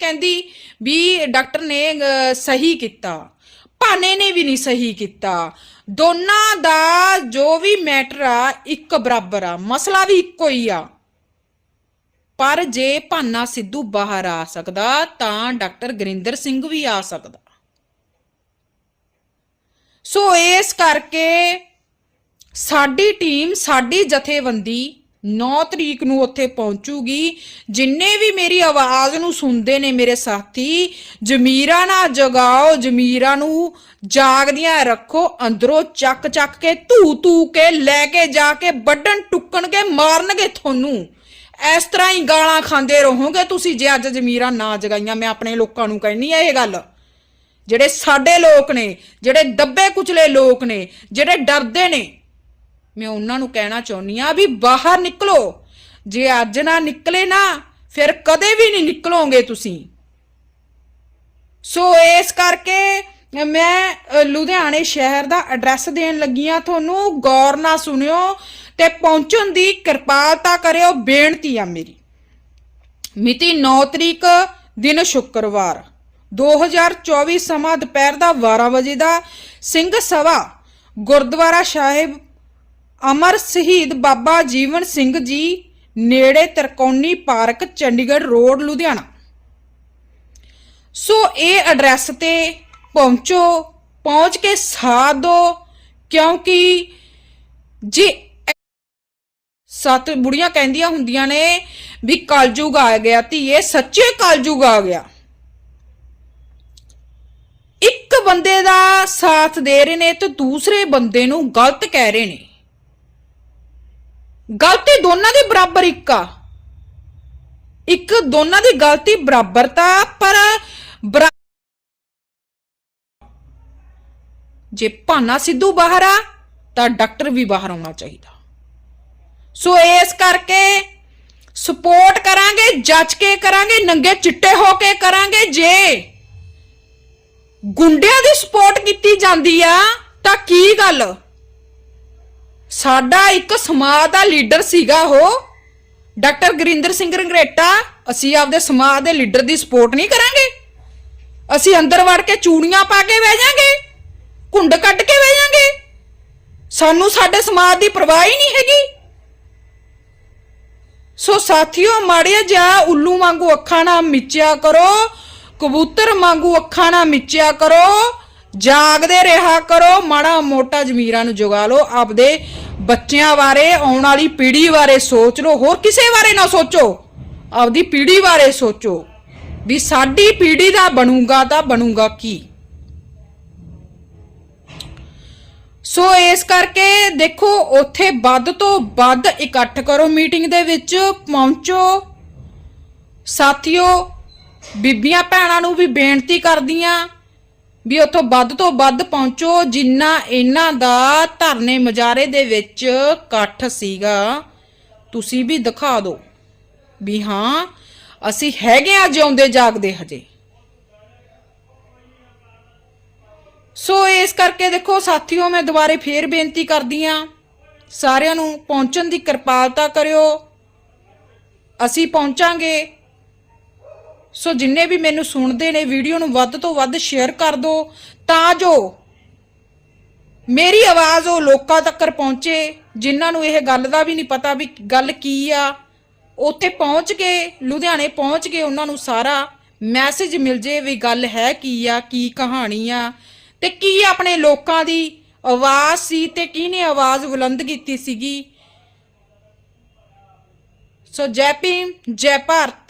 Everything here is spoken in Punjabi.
ਕਹਿੰਦੀ ਵੀ ਡਾਕਟਰ ਨੇ ਸਹੀ ਕੀਤਾ। ਭਾਨੇ ਨੇ ਵੀ ਨਹੀਂ ਸਹੀ ਕੀਤਾ। ਦੋਨਾਂ ਦਾ ਜੋ ਵੀ ਮੈਟਰ ਆ, ਇੱਕ ਬਰਾਬਰ ਆ। ਮਸਲਾ ਵੀ ਇੱਕੋ ਹੀ ਆ। ਪਰ ਜੇ ਭਾਨਾ ਸਿੱਧੂ ਬਾਹਰ ਆ ਸਕਦਾ, ਤਾਂ ਡਾਕਟਰ ਗੁਰਿੰਦਰ ਸਿੰਘ ਵੀ ਆ ਸਕਦਾ। ਸੋ ਇਸ ਕਰਕੇ ਸਾਡੀ ਟੀਮ, ਸਾਡੀ ਜਥੇਬੰਦੀ 9 ਤਰੀਕ ਨੂੰ ਉੱਥੇ ਪਹੁੰਚੂਗੀ। ਜਿੰਨੇ ਵੀ ਮੇਰੀ ਆਵਾਜ਼ ਨੂੰ ਸੁਣਦੇ ਨੇ ਮੇਰੇ ਸਾਥੀ, ਜ਼ਮੀਰਾਂ ਨਾ ਜਗਾਓ, ਜ਼ਮੀਰਾਂ ਨੂੰ ਜਾਗਦੀਆਂ ਰੱਖੋ, ਅੰਦਰੋਂ ਚੱਕ ਚੱਕ ਕੇ, ਧੂ ਧੂ ਕੇ ਲੈ ਕੇ ਜਾ ਕੇ, ਵੱਢਣ ਟੁੱਕਣ ਕੇ ਮਾਰਨਗੇ ਤੁਹਾਨੂੰ। ਇਸ ਤਰ੍ਹਾਂ ਹੀ ਗਾਲਾਂ ਖਾਂਦੇ ਰਹੋਗੇ ਤੁਸੀਂ ਜੇ ਅੱਜ ਜ਼ਮੀਰਾਂ ਨਾ ਜਗਾਈਆਂ। ਮੈਂ ਆਪਣੇ ਲੋਕਾਂ ਨੂੰ ਕਹਿਣੀ ਆ ਇਹ ਗੱਲ। ਜਿਹੜੇ ਸਾਡੇ ਲੋਕ ਨੇ, ਜਿਹੜੇ ਦੱਬੇ ਕੁਚਲੇ ਲੋਕ ਨੇ, ਜਿਹੜੇ ਡਰਦੇ ਨੇ ਮੈਂ ਉਹਨਾਂ ਨੂੰ ਕਹਿਣਾ ਚਾਹੁੰਦੀ ਆ ਵੀ ਬਾਹਰ ਨਿਕਲੋ। ਜੇ ਅੱਜ ਨਾ ਨਿਕਲੇ ਨਾ, ਫਿਰ ਕਦੇ ਵੀ ਨਹੀਂ ਨਿਕਲੋਗੇ ਤੁਸੀਂ। ਸੋ ਇਸ ਕਰਕੇ ਮੈਂ ਲੁਧਿਆਣੇ ਸ਼ਹਿਰ ਦਾ ਐਡਰੈਸ ਦੇਣ ਲੱਗੀ ਆ ਤੁਹਾਨੂੰ ਗੌਰ ਨਾਲ ਸੁਣਿਓ ਤੇ ਪਹੁੰਚਣ ਦੀ ਕਿਰਪਾਲਤਾ ਕਰਿਓ, ਬੇਨਤੀ ਆ ਮੇਰੀ। ਮਿਤੀ 9 ਤਰੀਕ, ਦਿਨ ਸ਼ੁੱਕਰਵਾਰ। 2024 ਸਮਾਂ ਦੁਪਹਿਰ ਦਾ 12 ਵਜੇ ਦਾ। ਸਿੰਘ ਸਭਾ, ਗੁਰਦੁਆਰਾ ਸਾਹਿਬ ਅਮਰ ਸ਼ਹੀਦ ਬਾਬਾ ਜੀਵਨ ਸਿੰਘ ਜੀ ਨੇੜੇ Tarkauni park, Chandigarh road, Ludhiana. So ਇਹ ਐਡਰੈਸ ਤੇ ਪਹੁੰਚੋ, ਪਹੁੰਚ ਕੇ ਸਾਥ ਦੋ ਕਿਉਂਕਿ ਜੇ ਸੱਤ ਬੁੜੀਆਂ ਕਹਿੰਦੀਆਂ ਹੁੰਦੀਆਂ ਨੇ ਵੀ ਕਲਯੁਗ ਆ ਗਿਆ ਧੀਏ, ਸੱਚੇ ਕਲਯੁਗ ਆ ਗਿਆ। ਇੱਕ ਬੰਦੇ ਦਾ ਸਾਥ ਦੇ ਰਹੇ ਨੇ ਤੇ ਦੂਸਰੇ ਬੰਦੇ ਨੂੰ ਗਲਤ ਕਹਿ ਰਹੇ ਨੇ। ਗਲਤੀ ਦੋਨਾਂ ਦੀ ਬਰਾਬਰ ਇੱਕ ਆ। ਇੱਕ ਦੋਨਾਂ ਦੀ ਗਲਤੀ ਬਰਾਬਰ ਤਾਂ ਪਰ ਬਰਾ- ਜੇ ਭਾਨਾ ਸਿੱਧੂ ਬਾਹਰ ਆ, ਤਾਂ ਡਾਕਟਰ ਵੀ ਬਾਹਰ ਆਉਣਾ ਚਾਹੀਦਾ। ਸੋ ਇਸ ਕਰਕੇ ਸਪੋਰਟ ਕਰਾਂਗੇ, ਜੱਜ ਕੇ ਕਰਾਂਗੇ, ਨੰਗੇ ਚਿੱਟੇ ਹੋ ਕੇ ਕਰਾਂਗੇ। ਜੇ ਗੁੰਡਿਆਂ ਦੀ ਸਪੋਰਟ ਕੀਤੀ ਜਾਂਦੀ ਆ, ਤਾਂ ਕੀ ਗੱਲ? ਸਾਡਾ ਇੱਕ ਸਮਾਜ ਦਾ ਲੀਡਰ ਸੀਗਾ ਉਹ। ਡਾਕਟਰ ਗੁਰਿੰਦਰ ਸਿੰਘ ਰੰਗਰੇਟਾ, ਅਸੀਂ ਆਪਦੇ ਸਮਾਜ ਦੇ ਲੀਡਰ ਦੀ ਸਪੋਰਟ ਨਹੀਂ ਕਰਾਂਗੇ। ਅਸੀਂ ਅੰਦਰ ਵੜ ਕੇ ਚੂੜੀਆਂ ਪਾ ਕੇ ਬਹਿ ਜਾਾਂਗੇ ਕੁੰਡ ਕੱਢ ਕੇ ਬਹਿ ਜਾਾਂਗੇ। ਸਾਨੂੰ ਸਾਡੇ ਸਮਾਜ ਦੀ ਪਰਵਾਹ ਹੀ ਨਹੀਂ ਹੈਗੀ। ਸੋ ਸਾਥੀਓ, ਮਾੜਿਆ ਜਾ ਉੱਲੂ ਵਾਂਗੂ ਅੱਖਾਂ ਨਾਲ ਮਿਚਿਆ ਕਰੋ, ਕਬੂਤਰ ਵਾਂਗੂ ਅੱਖਾਂ ਨਾਲ ਮਿਚਿਆ ਕਰੋ, ਜਾਗਦੇ ਰਿਹਾ ਕਰੋ, ਮਾੜਾ ਮੋਟਾ ਜ਼ਮੀਰਾਂ ਨੂੰ ਜਗਾ ਲਓ, ਆਪਦੇ ਬੱਚਿਆਂ ਬਾਰੇ, ਆਉਣ ਵਾਲੀ ਪੀੜ੍ਹੀ ਬਾਰੇ ਸੋਚ ਲਓ ਹੋਰ ਕਿਸੇ ਬਾਰੇ ਨਾ ਸੋਚੋ। ਆਪਦੀ ਪੀੜ੍ਹੀ ਬਾਰੇ ਸੋਚੋ ਵੀ ਸਾਡੀ ਪੀੜ੍ਹੀ ਦਾ ਬਣੂਗਾ ਤਾਂ ਬਣੂਗਾ ਕੀ। ਸੋ ਇਸ ਕਰਕੇ ਦੇਖੋ, ਉੱਥੇ ਵੱਧ ਤੋਂ ਵੱਧ ਇਕੱਠ ਕਰੋ ਮੀਟਿੰਗ ਦੇ ਵਿੱਚ, ਪਹੁੰਚੋ। ਸਾਥੀਓ, ਬੀਬੀਆਂ ਭੈਣਾਂ ਨੂੰ ਵੀ ਬੇਨਤੀ ਕਰਦੀਆਂ ਵੀ ਉੱਥੋਂ ਵੱਧ ਤੋਂ ਵੱਧ ਪਹੁੰਚੋ, ਜਿੰਨਾ ਇਹਨਾਂ ਦਾ ਧਰਨੇ ਮਜਾਰੇ ਦੇ ਵਿੱਚ ਇਕੱਠ ਸੀਗਾ। ਤੁਸੀਂ ਵੀ ਦਿਖਾ ਦਿਓ ਵੀ ਹਾਂ, ਅਸੀਂ ਹੈਗੇ ਆ ਜਿਉਂਦੇ ਜਾਗਦੇ ਹਜੇ। ਸੋ ਇਸ ਕਰਕੇ ਦੇਖੋ ਸਾਥੀਓ, ਮੈਂ ਦੁਬਾਰੇ ਫੇਰ ਬੇਨਤੀ ਕਰਦੀ ਆ ਸਾਰਿਆਂ ਨੂੰ ਪਹੁੰਚਣ ਦੀ ਕਿਰਪਾਲਤਾ ਕਰਿਓ। ਅਸੀਂ ਪਹੁੰਚਾਂਗੇ। ਸੋ ਜਿੰਨੇ ਵੀ ਮੈਨੂੰ ਸੁਣਦੇ ਨੇ, ਵੀਡੀਓ ਨੂੰ ਵੱਧ ਤੋਂ ਵੱਧ ਸ਼ੇਅਰ ਕਰ ਦਿਓ ਤਾਂ ਜੋ ਮੇਰੀ ਆਵਾਜ਼ ਉਹ ਲੋਕਾਂ ਤੱਕ ਪਹੁੰਚੇ, ਜਿਨ੍ਹਾਂ ਨੂੰ ਇਹ ਗੱਲ ਦਾ ਵੀ ਨਹੀਂ ਪਤਾ ਵੀ ਗੱਲ ਕੀ ਆ। ਉੱਥੇ ਪਹੁੰਚ ਕੇ, ਲੁਧਿਆਣੇ ਪਹੁੰਚ ਕੇ ਉਹਨਾਂ ਨੂੰ ਸਾਰਾ ਮੈਸੇਜ ਮਿਲ ਜੇ ਵੀ ਗੱਲ ਹੈ ਕੀ ਆ, ਕੀ ਕਹਾਣੀ ਆ। ਤੇ ਕੀ ਆਪਣੇ ਲੋਕਾਂ ਦੀ ਆਵਾਜ਼ ਸੀ ਤੇ ਕਿਹਨੇ ਆਵਾਜ਼ ਬੁਲੰਦ ਕੀਤੀ ਸੀਗੀ? ਸੋ ਜੈ ਭੀਮ, ਜੈ ਭਾਰਤ।